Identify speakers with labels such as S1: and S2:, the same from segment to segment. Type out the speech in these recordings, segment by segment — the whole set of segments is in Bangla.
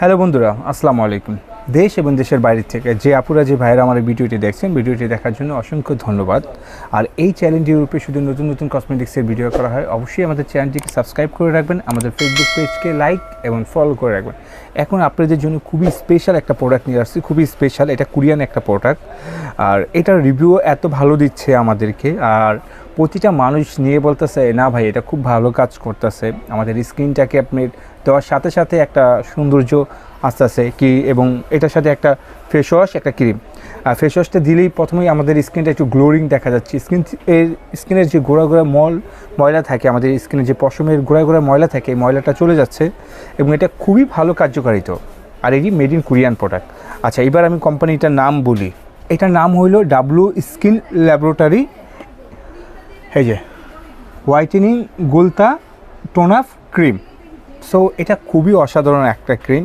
S1: হ্যালো বন্ধুরা, আসসালামু আলাইকুম। দেশ এবং দেশের বাইরে থেকে যে আপুরা, যে ভাইয়েরা আমার ভিডিওটি দেখছেন, ভিডিওটি দেখার জন্য অসংখ্য ধন্যবাদ। আর এই চ্যানেলটির উপরে শুধু নতুন নতুন কসমেটিক্সের ভিডিও করা হয়, অবশ্যই আমাদের চ্যানেলটিকে সাবস্ক্রাইব করে রাখবেন, আমাদের ফেসবুক পেজকে লাইক এবং ফলো করে রাখবেন। এখন আপনাদের জন্য খুবই স্পেশাল একটা প্রোডাক্ট নিয়ে আসছি, খুবই স্পেশাল এটা কোরিয়ান একটা প্রোডাক্ট আর এটার রিভিউ এত ভালো দিচ্ছে আমাদেরকে, আর প্রতিটা মানুষ নিয়ে বলতেছে, না ভাই, এটা খুব ভালো কাজ করতেছে। আমাদের স্কিনটাকে আপনি দেওয়ার সাথে সাথে একটা সৌন্দর্য আসতেছে কি এবং এটার সাথে একটা ফেস ওয়াশ একটা ক্রিম আর ফেস ওয়াশটা দিলেই প্রথমেই আমাদের স্কিনটা একটু গ্লোরিং দেখা যাচ্ছে। স্কিন এর, স্কিনের যে গোড়া গোড়া মল, ময়লা থাকে, আমাদের স্কিনে যে পশমের গোড়া গোড়া ময়লা থাকে ময়লাটা চলে যাচ্ছে এবং এটা খুবই ভালো কার্যকারিত। আর এটি মেড ইন কোরিয়ান প্রোডাক্ট আচ্ছা এবার আমি কোম্পানিটার নাম বলি। এটার নাম হইল ডাব্লু স্কিন ল্যাবরেটরি এই যে হোয়াইটেনিং গুলতা টোনাফ ক্রিম সো এটা খুবই অসাধারণ একটা ক্রিম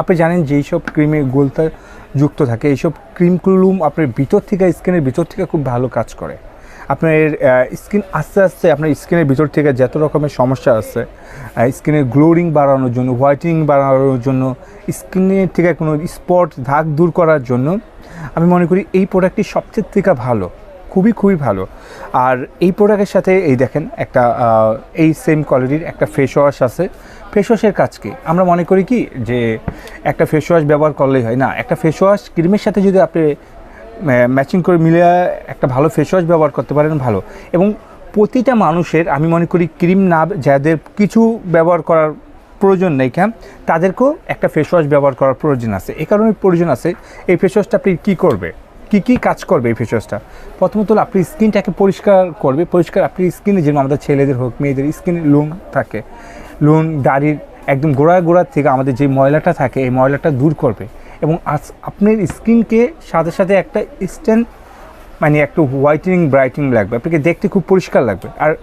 S1: আপনি জানেন যেই সব ক্রিমে গুলতা যুক্ত থাকে, এইসব ক্রিমগুলো আপনার ভিতর থেকে, স্কিনের ভিতর থেকে খুব ভালো কাজ করে। আপনার স্কিন আস্তে আস্তে আপনার স্কিনের ভিতর থেকে যত রকমের সমস্যা আছে স্কিনের গ্লোরিং বাড়ানোর জন্য হোয়াইটেনিং বাড়ানোর জন্য, স্কিনের থেকে কোনো স্পট দাগ দূর করার জন্য, আমি মনে করি এই প্রোডাক্টটি সবচেয়ে থেকে ভালো। খুবই খুবই ভালো। আর এই প্রোডাক্টের সাথে এই দেখেন একটা এই সেম কোয়ালিটির একটা ফেস ওয়াশ আছে। ফেস ওয়াশের কাজ কি? আমরা মনে করি কি যে একটা ফেস ওয়াশ ব্যবহার করলেই হয়। না, একটা ফেস ওয়াশ ক্রিমের সাথে যদি আপনি ম্যাচিং করে মিলে একটা ভালো ফেস ওয়াশ ব্যবহার করতে পারেন, ভালো। এবং প্রতিটা মানুষের, আমি মনে করি ক্রিম না, যাদের কিছু ব্যবহার করার প্রয়োজন নেই কেন তাদেরকেও একটা ফেস ওয়াশ ব্যবহার করার প্রয়োজন আছে। এই কারণে প্রয়োজন আছে, এই ফেস ওয়াশটা আপনি কী করবে? কী কী কাজ করবে এই ওয়াশটা প্রথমত হলো আপনি স্কিনটাকে পরিষ্কার করবে। পরিষ্কার আপনি স্কিনে যেমন আমাদের ছেলেদের হোক, মেয়েদের স্কিনে লোন থাকে। লোন দাড়ির একদম গোড়া গোড়ার থেকে আমাদের যে ময়লাটা থাকে, এই ময়লাটা দূর করবে। এবং আজ আপনার স্কিনকে সাথে সাথে একটা স্ট্যান্ড মানে একটু হোয়াইটেনিং ব্রাইটেনিং লাগবে। আপনাকে দেখতে খুব পরিষ্কার লাগবে। আর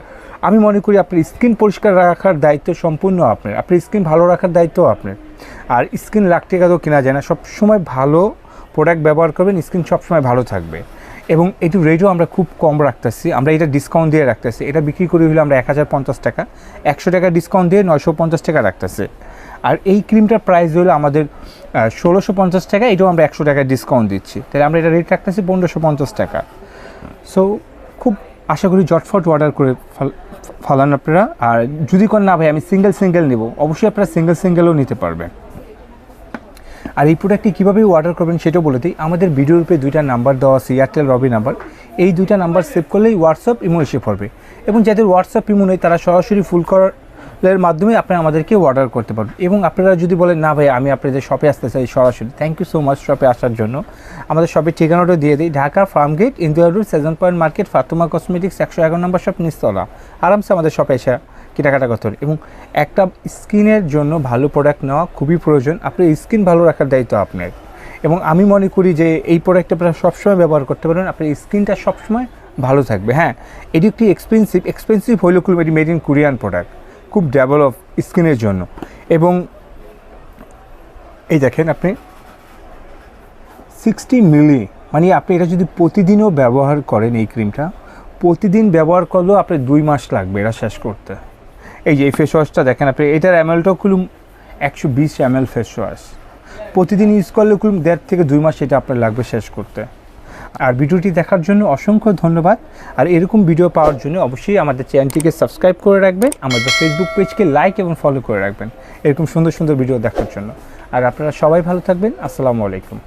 S1: আমি মনে করি আপনার স্কিন পরিষ্কার রাখার দায়িত্ব সম্পূর্ণ আপনার। আপনার স্কিন ভালো রাখার দায়িত্ব আপনার। আর স্কিন লাখ টাকা তো কেনা যায় না। সবসময় ভালো প্রোডাক্ট ব্যবহার করবেন স্কিন সবসময় ভালো থাকবে। এবং এটু রেটও আমরা খুব কম রাখতেছি। আমরা এটা ডিসকাউন্ট দিয়ে রাখতেছি। এটা বিক্রি করি হলে আমরা এক হাজার পঞ্চাশ টাকা, একশো টাকা ডিসকাউন্ট দিয়ে নয়শো পঞ্চাশ টাকা রাখতেছে। আর এই ক্রিমটার প্রাইস হলো আমাদের ষোলোশো পঞ্চাশ টাকা, এটাও আমরা একশো টাকা ডিসকাউন্ট দিচ্ছি। তাহলে আমরা এটা রেট রাখতেছি পনেরোশো পঞ্চাশ টাকা। সো খুব আশা করি জটফট অর্ডার করে ফেল- ফেলান আপনারা। আর যদি কোন না ভাই, আমি সিঙ্গেল সিঙ্গেল নেব। অবশ্যই আপনারা সিঙ্গেল সিঙ্গেলও নিতে পারবেন। আর এই প্রোডাক্টটি কীভাবে অর্ডার করবেন সেটাও বলে দিই। আমাদের ভিডিওর উপরে দুইটা নাম্বার দেওয়া আছে এয়ারটেল রবি নাম্বার এই দুইটা নাম্বার সেভ করলেই হোয়াটসঅ্যাপ ইমো এসে পড়বে এবং যাদের হোয়াটসঅ্যাপ ইমো নেই, তারা সরাসরি ফুল কলের মাধ্যমে আপনারা আমাদেরকে অর্ডার করতে পারবেন। এবং আপনারা যদি বলেন, না ভাই, আমি আপনাদের শপে আসতে চাই সরাসরি থ্যাংক ইউ সো মাচ শপে আসার জন্য। আমাদের শপের ঠিকানাটা দিয়ে দিই, Dhaka Farmgate Indira road seven point market Fatuma cosmetics একশো এগারো নম্বর শপ নিস্তলা আরামসে আমাদের শপে এসে কেনাকাটা করতে হবে। এবং একটা স্কিনের জন্য ভালো প্রোডাক্ট নেওয়া খুবই প্রয়োজন। আপনার স্কিন ভালো রাখার দায়িত্ব আপনার। এবং আমি মনে করি যে এই প্রোডাক্টটা আপনারা সবসময় ব্যবহার করতে পারেন আপনার স্কিনটা সবসময় ভালো থাকবে। হ্যাঁ এটি একটি এক্সপেন্সিভ এক্সপেন্সিভ হইলেও খুব এটি মেড ইন কোরিয়ান প্রোডাক্ট খুব ডেভেলপ স্কিনের জন্য। এবং এই দেখেন আপনি সিক্সটি মিলি মানে আপনি এটা যদি প্রতিদিনও ব্যবহার করেন এই ক্রিমটা প্রতিদিন ব্যবহার করলেও আপনার দুই মাস লাগবে এটা শেষ করতে। এই যে এই ফেস ওয়াশটা দেখেন আপনি, এটার এমএলটাও খুলুম একশো বিশ এমএল ফেস ওয়াশ প্রতিদিন ইউজ করলে খুলুম দেড় থেকে দুই মাস এটা আপনার লাগবে শেষ করতে। আর ভিডিওটি দেখার জন্য অসংখ্য ধন্যবাদ। আর এরকম ভিডিও পাওয়ার জন্য অবশ্যই আমাদের চ্যানেলটিকে সাবস্ক্রাইব করে রাখবেন, আমাদের ফেসবুক পেজকে লাইক এবং ফলো করে রাখবেন, এরকম সুন্দর সুন্দর ভিডিও দেখার জন্য। আর আপনারা সবাই ভালো থাকবেন, আসসালামু আলাইকুম।